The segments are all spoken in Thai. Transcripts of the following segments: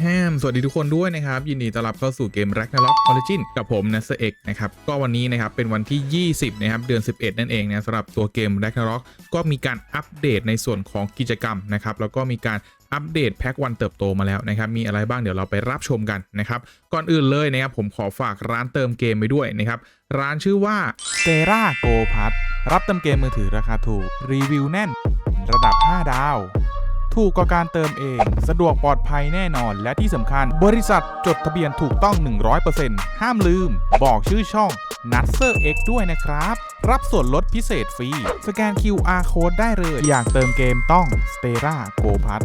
แฮมสวัสดีทุกคนด้วยนะครับ ยินดีต้อนรับเข้าสู่เกม Ragnarok Origin กับผมนัสเอกนะครับก็วันนี้นะครับเป็นวันที่ 20 นะครับ เดือน 11 นั่นเองนะสำหรับตัวเกม Ragnarok ก็มีการอัปเดตในส่วนของกิจกรรมนะครับ แล้วก็มีการอัปเดตแพ็กวันเติบโตมาแล้วนะครับ มีอะไรบ้างเดี๋ยวเราไปรับชมกันนะครับ ก่อนอื่นเลยนะครับ ผมขอฝากร้านเติมเกมไปด้วยนะครับ ร้านชื่อว่าเซราโกพัทรับเติมเกมมือถือราคาถูกรีวิวแน่น ระดับ 5 ดาว ถูกกว่าการเติมเอง สะดวกปลอดภัยแน่นอน และที่สำคัญ บริษัทจดทะเบียนถูกต้อง 100%ห้ามลืม บอกชื่อช่อง n u t s e r X ด้วยนะครับ รับส่วนลดพิเศษฟรี สแกน QR Code ได้เลย อยากเติมเกมต้อง s t e r a g o p a t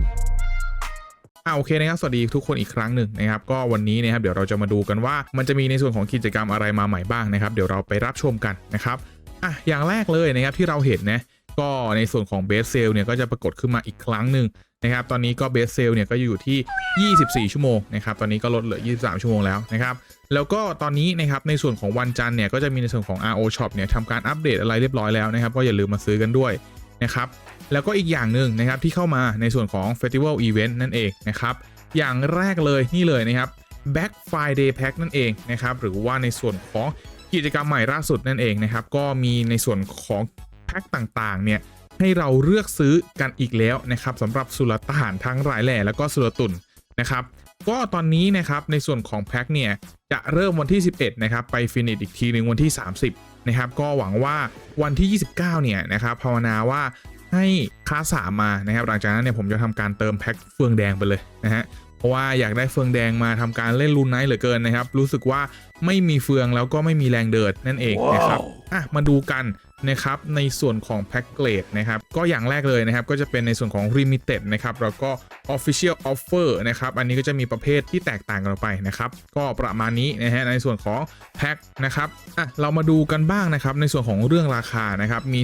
อ่าโอเคนะครับ สวัสดีทุกคนอีกครั้งหนึ่งนะครับ ก็วันนี้นะครับเดี๋ยวเราจะมาดูกันว่า มันจะมีในส่วนของกิจกรรมอะไรมาใหม่บ้างนะครับ เดี๋ยวเราไปรับชมกันนะครับอะอย่างแรกเลยนะครับที่เราเห็นนะ ก็ในส่วนของเบสเซลเนี่ยก็จะปรากฏขึ้นมาอีกครั้งหนึ่งนะครับตอนนี้ก็เบสเซลเนี่ยก็อยู่ที่ 24 ชั่วโมงนะครับตอนนี้ก็ลดเหลือ 23 ชั่วโมงแล้วนะครับแล้วก็ตอนนี้นะครับในส่วนของวันจันทร์เนี่ยก็จะมีในส่วนของ RO Shop เนี่ยทำการอัปเดตอะไรเรียบร้อยแล้วนะครับก็อย่าลืมมาซื้อกันด้วยนะครับแล้วก็อีกอย่างหนึ่งนะครับที่เข้ามาในส่วนของ Festival Event นั่นเองนะครับอย่างแรกเลยนี่เลยนะครับ Back Friday Pack นั่นเองนะครับหรือว่าในส่วนของกิจกรรมใหม่ล่าสุดนั่นเองนะครับก็มีในส่วนของ พ็คต่างๆ เนี่ยให้เราเลือกซื้อกันอีกแล้วนะครับสำหรับสุลต่านทั้งรายแหล่แล้วก็สุลตุนนะครับก็ตอนนี้นะครับในส่วนของแพ็คเนี่ยจะเริ่มวันที่ 11นะครับไปฟินิชอีกทีหนึ่งวันที่ 30นะครับก็หวังว่าวันที่ 29เนี่ยนะครับภาวนาว่าให้ค้าสามมานะครับหลังจากนั้นเนี่ยผมจะทำการเติมแพ็คเฟืองแดงไปเลยนะฮะเพราะว่าอยากได้เฟืองแดงมาทำการเล่นรูนไนท์เหลือเกินนะครับรู้สึกว่าไม่มีเฟืองแล้วก็ไม่มีแรงเดิดนั่นเองนะครับอะมาดูกัน นะครับในส่วนของแพ็กเกจนะครับก็อย่างแรกเลยนะครับก็จะเป็นในส่วนของ Limited นะครับแล้วก็ Official Offer นะครับอันนี้ก็จะมีประเภทที่แตกต่างกันออกไปนะครับก็ประมาณนี้นะฮะในส่วนของแพ็คนะครับอะเรามาดูกันบ้างนะครับในส่วนของเรื่องราคานะครับมี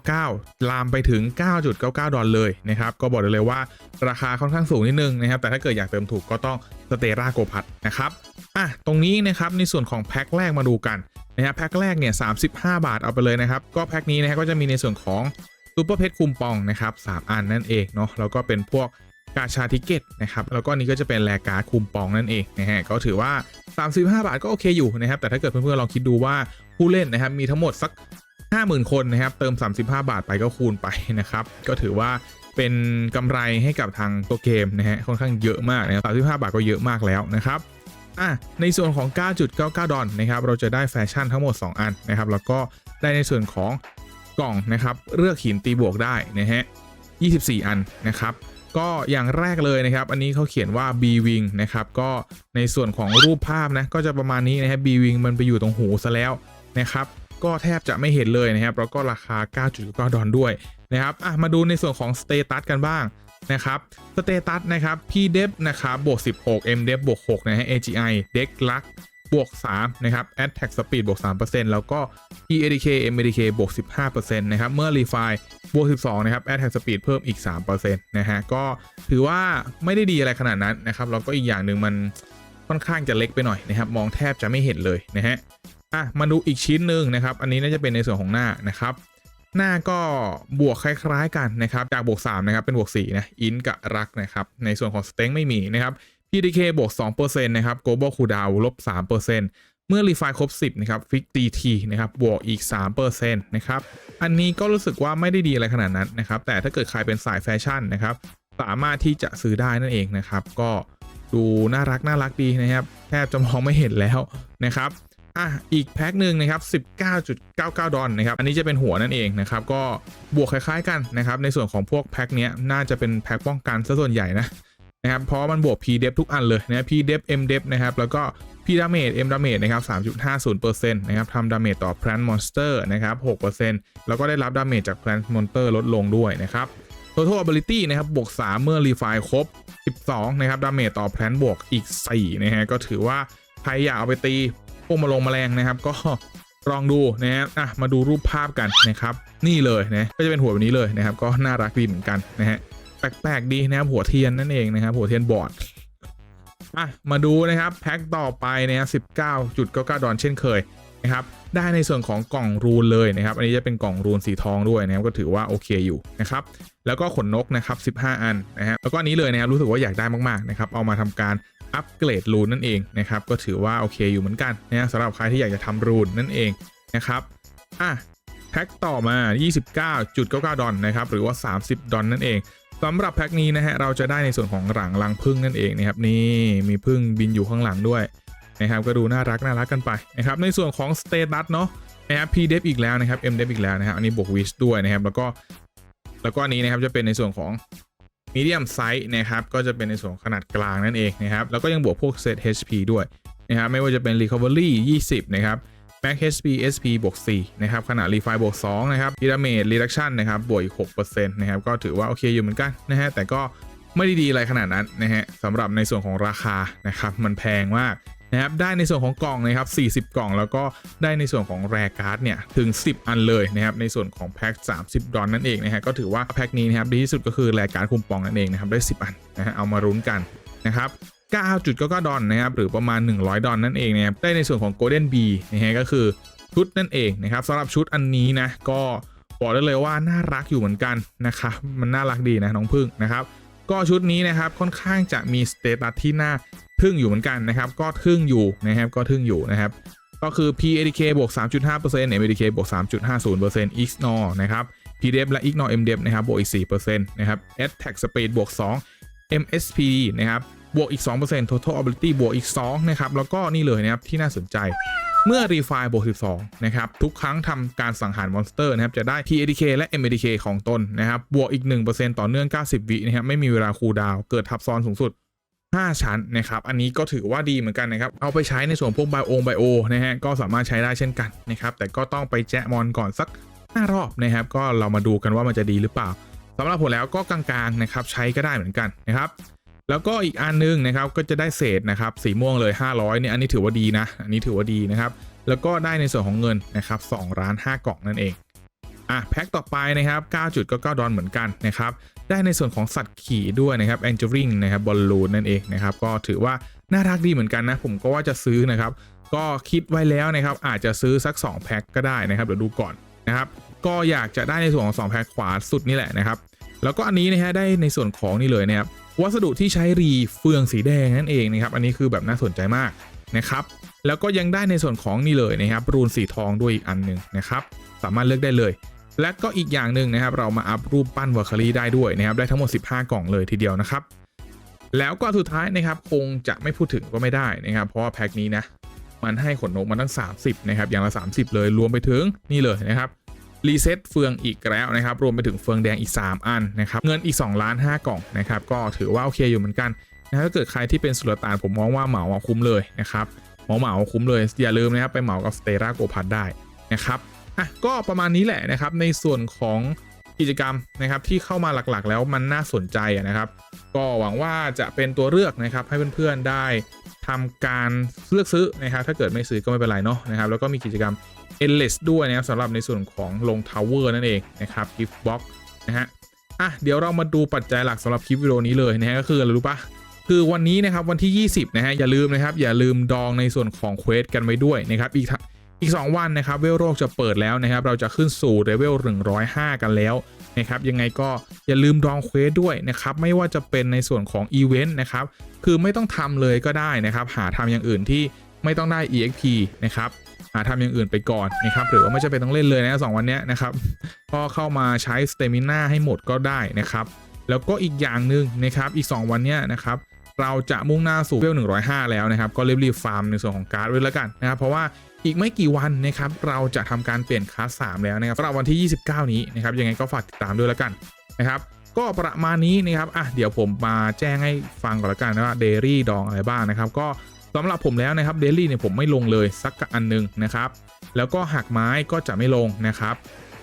0.99 ลามไปถึง 9.99 ดอลเลยนะครับก็บอกได้เลยว่าราคาค่อนข้างสูงนิดนึงนะครับแต่ถ้าเกิดอยากเติมถูกก็ต้องสเตราโกพัทนะครับอะตรงนี้นะครับในส่วนของแพ็คแรกมาดูกัน นะครับแพ็คแรกเนี่ย35บาทเอาไปเลยนะครับ ก็แพ็คนี้นะฮะก็จะมีในส่วนของซูเปอร์เพชรคูปองนะครับ3อันนั่นเองเนาะแล้วก็เป็นพวกกาชาทิเก็ตนะครับแล้วก็นี้ก็จะเป็นแลการ์ดคูปองนั่นเองนะฮะก็ถือว่า 35 บาทก็โอเคอยู่นะครับแต่ถ้าเกิดเพื่อนๆลองคิดดูว่าผู้เล่นนะครับมีทั้งหมดสัก 50,000 คนนะครับเติม 35 บาทไปก็คูณไปนะครับก็ถือว่าเป็นกำไรให้กับทางตัวเกมนะฮะค่อนข้างเยอะมากนะครับ35 บาทก็เยอะมากแล้วนะครับ อะในส่วนของ 9.99 ดอลนะครับเราจะได้แฟชั่นทั้งหมด 2 อันนะครับแล้วก็ได้ในส่วนของกล่องนะครับเลือกหินตีบวกได้นะฮะ 24 อันนะครับก็อย่างแรกเลยนะครับ อันนี้เขาเขียนว่า B Wing นะครับ ก็ในส่วนของรูปภาพนะก็จะประมาณนี้นะครับ B Wing มันไปอยู่ตรงหูซะแล้วนะครับ ก็แทบจะไม่เห็นเลยนะครับ แล้วก็ราคา 9.9 ดอลด้วยนะครับอะมาดูในส่วนของสเตตัสกันบ้าง นะครับสเตตัสนะครับ P Dep นะครับบวก 16 M Dep บวก6นะฮะ AGI Deck Luck บวก 3 นะครับ Attack Speed บวก 3%แล้วก็ PADK MADK บวก 15%นะครับ เมื่อ Refine บวก 12 นะครับ Attack Speed เพิ่มอีก 3%นะฮะ ก็ถือว่าไม่ได้ดีอะไรขนาดนั้นนะครับ แล้วก็อีกอย่างหนึ่งมันค่อนข้างจะเล็กไปหน่อยนะครับ มองแทบจะไม่เห็นเลยนะฮะ อะ มาดูอีกชิ้นหนึ่งนะครับ อันนี้น่าจะเป็นในส่วนของหน้านะครับ หน้าก็บวกคล้ายๆกันนะครับ จากบวก3นะครับเป็นบวก4นะอินกับรักนะครับ ในส่วนของสเต็งไม่มีนะครับ PDK บวก2%นะครับ Global Cooldown ลบ3%เมื่อ Refine ครบ 10นะครับ Fix DT นะครับบวกอีก3%นะครับอันนี้ก็รู้สึกว่าไม่ได้ดีอะไรขนาดนั้นนะครับ แต่ถ้าเกิดใครเป็นสายแฟชั่นนะครับ สามารถที่จะซื้อได้นั่นเองนะครับ ก็ดูน่ารักน่ารักดีนะครับ แทบจะมองไม่เห็นแล้วนะครับ อะอีกแพ็คหนึ่งนะครับ19.99 ดอลนะครับ อันนี้จะเป็นหัวนั่นเองนะครับ ก็บวกคล้ายๆกันนะครับ ในส่วนของพวกแพ็คเนี้ยน่าจะเป็นแพ็คป้องกันซะส่วนใหญ่นะนะครับเพราะมันบวก P dep ทุกอันเลยนะ P dep M dep นะครับแล้วก็ P damage M damage นะครับ3.50%นะครับทำ damage ต่อ plant monster นะครับ6%แล้วก็ได้รับ damage จาก plant monster ลดลงด้วยนะครับ total ability นะครับบวก 3 เมื่อ refine ครบ 12 นะครับ damage ต่อ plant บวกอีก 4 นะฮะก็ถือว่าใครอยากเอาไปตี วกมาลงแมลงนะครับ ก็ลองดูนะฮะอะมาดูรูปภาพกันนะครับ นี่เลยนะก็จะเป็นหัวแบบนี้เลยนะครับ ก็น่ารักดีเหมือนกันนะฮะแปลกๆดีนะครับหัวเทียนนั่นเองนะครับหัวเทียนบอร์ดอะมาดูนะครับแพ็คต่อไปนะครับ19.99ดก็เก้าดอลเช่นเคยนะครับได้ในส่วนของกล่องรูนเลยนะครับ อันนี้จะเป็นกล่องรูนสีทองด้วยนะครับก็ถือว่าโอเคอยู่นะครับแล้วก็ขนนกนะครับ 15 อันนะฮะแล้วก็นี้เลยนะครับรู้สึกว่าอยากได้มากๆนะครับเอามาทำการ อัปเกรดรูนนั่นเองนะครับก็ถือว่าโอเคอยู่เหมือนกันนะฮะสำหรับใครที่อยากจะทำรูนนั่นเองนะครับอะแพ็คต่อมา 29.99 ดอลนะครับหรือว่า 30 ดอลนั่นเองสำหรับแพ็คนี้นะฮะเราจะได้ในส่วนของหลังรังพึ่งนั่นเองนะครับนี่มีพึ่งบินอยู่ข้างหลังด้วยนะครับก็ดูน่ารักน่ารักกันไปนะครับในส่วนของสเตตัสเนาะนะครับ p d e f อีกแล้วนะครับ m d e f อีกแล้วนะครับอันนี้บวกวิชด้วยนะครับแล้วก็แล้วก็อันนี้นะครับจะเป็นในส่วนของ มีเดียมไซส์นะครับก็จะเป็นในส่วนขนาดกลางนั่นเองนะครับแล้วก็ยังบวกพวกเซต HP ด้วยนะครับไม่ว่าจะเป็น recovery 20 นะครับ Max HP SP บวก4นะครับขนาด Refi บวก2นะครับ Pyramid Reduction นะครับบวกอีก6%นะครับก็ถือว่าโอเคอยู่เหมือนกันนะฮะแต่ก็ไม่ได้ดีอะไรขนาดนั้นนะฮะสำหรับในส่วนของราคานะครับมันแพงมาก นะครับได้ในส่วนของกล่องนะครับ 40 กล่อง แล้วก็ได้ในส่วนของแรการ์ดเนี่ยถึง 10 อันเลยนะครับในส่วนของแพ็ค30 ดอลนั่นเองนะฮะก็ถือว่าแพ็คนี้นะครับดีที่สุดก็คือแรการ์ดคุมปองนั่นเองนะครับได้ 10 อันนะฮะเอามารุ้นกันนะครับ9.99ดอลนะครับหรือประมาณ 100 ดอลนั่นเองนะครับได้ในส่วนของ Golden Bee นะฮะก็คือชุดนั่นเองนะครับสำหรับชุดอันนี้นะก็บอกได้เลยว่าน่ารักอยู่เหมือนกันนะครับมันน่ารักดีนะน้องพึ่งนะครับก็ชุดนี้นะครับค่อนข้างจะมีสเตตัสที่น่า ทึ่งอยู่เหมือนกันนะครับ ก็ทึ่งอยู่นะครับ ก็ทึ่งอยู่นะครับ ก็คือ PADK บวก 3.5% MADK บวก 3.50% IGNOR นะครับ PDEF และ IGNOR MDEF นะครับบวกอีก 4%นะครับ Attack Speed บวก 2 MSP นะครับบวกอีก 2% total ability บวกอีก 2 นะครับ แล้วก็นี่เลยนะครับ ที่น่าสนใจเมื่อ refine บวก 12 นะครับ ทุกครั้งทำการสังหารมอนสเตอร์นะครับ จะได้ PADK และ MADK ของตนนะครับ บวกอีก 1%ต่อเนื่อง 90 วินะครับ ไม่มีเวลาคูลดาว เกิดทับซ้อนสูงสุด 5 ชั้นนะครับ อันนี้ก็ถือว่าดีเหมือนกันนะครับ เอาไปใช้ในส่วนพวกไบโอไบโอนะฮะ ก็สามารถใช้ได้เช่นกันนะครับ แต่ก็ต้องไปแจะมอนก่อนสัก 5 รอบนะครับ ก็เรามาดูกันว่ามันจะดีหรือเปล่าสำหรับผมแล้วก็กลางๆนะครับ ใช้ก็ได้เหมือนกันนะครับ แล้วก็อีกอันนึงนะครับ ก็จะได้เศษนะครับ สีม่วงเลย 500เนี่ย อันนี้ถือว่าดีนะ อันนี้ถือว่าดีนะครับ แล้วก็ได้ในส่วนของเงินนะครับ2ล้าน5กล่องนั่นเอง อะแพ็คต่อไปนะครับ9.99ดอลเหมือนกันนะครับได้ในส่วนของสัตว์ขี่ด้วยนะครับแองเจลิงนะครับบอลลูนนั่นเองนะครับก็ถือว่าน่ารักดีเหมือนกันนะ ผมก็ว่าจะซื้อนะครับ ก็คิดไว้แล้วนะครับ อาจจะซื้อสัก 2 แพ็คก็ได้นะครับเดี๋ยวดูก่อนนะครับ ก็อยากจะได้ในส่วนของ 2 แพ็คขวาสุดนี่แหละนะครับ แล้วก็อันนี้นะฮะได้ในส่วนของนี่เลยนะครับวัสดุที่ใช้รีเฟืองสีแดงนั่นเองนะครับ อันนี้คือแบบน่าสนใจมากนะครับ แล้วก็ยังได้ในส่วนของนี่เลยนะครับรูนสีทองด้วยอีกอันหนึ่งนะครับ สามารถเลือกได้เลย และก็อีกอย่างหนึ่งนะครับ เรามาอัพรูปปั้นวาคารีได้ด้วยนะครับ ได้ทั้งหมด 15 กล่องเลยทีเดียวนะครับ แล้วก็สุดท้ายนะครับ คงจะไม่พูดถึงก็ไม่ได้นะครับ เพราะว่าแพ็คนี้นะ มันให้ขนนกมาตั้ง 30 นะครับ อย่างละ 30 เลยรวมไปถึงนี่เลยนะครับรีเซ็ตเฟืองอีกแล้วนะครับ รวมไปถึงเฟืองแดงอีก 3 อันนะครับ เงินอีก2ล้าน5กล่องนะครับ ก็ถือว่าโอเคอยู่เหมือนกันนะถ้าเกิดใครที่เป็นสุลต่านผมมองว่าเหมาคุ้มเลยนะครับเหมาเหมาคุ้มเลยอย่าลืมนะครับไปเหมากับสเตราโกพัดได้นะครับ อะก็ประมาณนี้แหละนะครับในส่วนของกิจกรรมนะครับที่เข้ามาหลักๆ แล้วมันน่าสนใจนะครับ ก็หวังว่าจะเป็นตัวเลือกนะครับให้เพื่อนๆได้ทำการเลือกซื้อนะครับถ้าเกิดไม่ซื้อก็ไม่เป็นไรเนาะนะครับแล้วก็มีกิจกรรม endless ด้วยนะครับสำหรับในส่วนของลง tower นั่นเองนะครับ gift box นะฮะอะเดี๋ยวเรามาดูปัจจัยหลักสำหรับคลิปวิดีโอนี้เลยนะฮะก็คืออะไรรู้ปะคือวันนี้นะครับวันที่ 20นะฮะอย่าลืมนะครับอย่าลืมดองในส่วนของเควสกันไว้ด้วยนะครับอีกทั อีก 2 วันนะครับเวลโรคจะเปิดแล้วนะครับ เราจะขึ้นสู่เลเวล105 กันแล้วนะครับ ยังไงก็อย่าลืมดองเควสด้วยนะครับ ไม่ว่าจะเป็นในส่วนของอีเวนต์นะครับ คือไม่ต้องทำเลยก็ได้นะครับ หาทำอย่างอื่นที่ไม่ต้องได้ EXP นะครับหาทำอย่างอื่นไปก่อนนะครับ หรือว่าไม่จำเป็นต้องเล่นเลยนะสองวันนี้นะครับก็เข้ามาใช้สเตมิน่าให้หมดก็ได้นะครับ แล้วก็อีกอย่างหนึ่งนะครับ อีก 2 วันเนี้ยนะครับ เราจะมุ่งหน้าสู่เลเวล105 แล้วนะครับ ก็รีบๆฟาร์มในส่วนของการ์ดไว้แล้วกันนะครับ เพราะว่าอีกไม่กี่วันนะครับ เราจะทำการเปลี่ยนคลาส3แล้วนะครับสำหรับวันที่ 29 นี้นะครับ ยังไงก็ฝากติดตามด้วยแล้วกันนะครับ ก็ประมาณนี้นะครับ อะ เดี๋ยวผมมาแจ้งให้ฟังก่อนละกันว่าเดรี่ดองอะไรบ้างนะครับ ก็สำหรับผมแล้วนะครับเดลี่เนี่ยผมไม่ลงเลยสักอันหนึงนะครับ แล้วก็หักไม้ก็จะไม่ลงนะครับ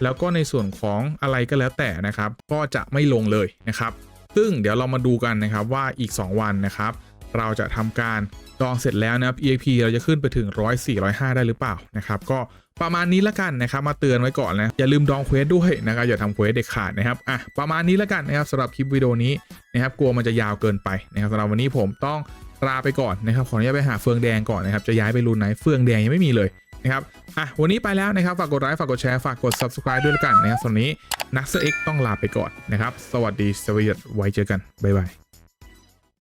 แล้วก็ในส่วนของอะไรก็แล้วแต่นะครับ ก็จะไม่ลงเลยนะครับ ซึ่งเดี๋ยวเรามาดูกันนะครับว่าอีก 2 วันนะครับ เราจะทำการดองเสร็จแล้วนะครับ EAP เราจะขึ้นไปถึง 104 105 ได้หรือเปล่านะครับก็ประมาณนี้ละกันนะครับมาเตือนไว้ก่อนนะอย่าลืมดองเควสด้วยนะครับอย่าทำเควสเด็ดขาดนะครับอะประมาณนี้ละกันนะครับสำหรับคลิปวิดีโอนี้นะครับกลัวมันจะยาวเกินไปนะครับสำหรับวันนี้ผมต้องลาไปก่อนนะครับขออนุญาตไปหาเฟืองแดงก่อนนะครับจะย้ายไปรูนไหนเฟืองแดงยังไม่มีเลย นะครับอะวันนี้ไปแล้วนะครับ ฝากกดไลค์ฝากกดแชร์ฝากกด subscribe ด้วยแล้วกันนะครับส่วนนี้นักเซอร์เอ็กต้องลาไปก่อนนะครับ สวัสดีสวัสดีไว้เจอกันบ๊ายบาย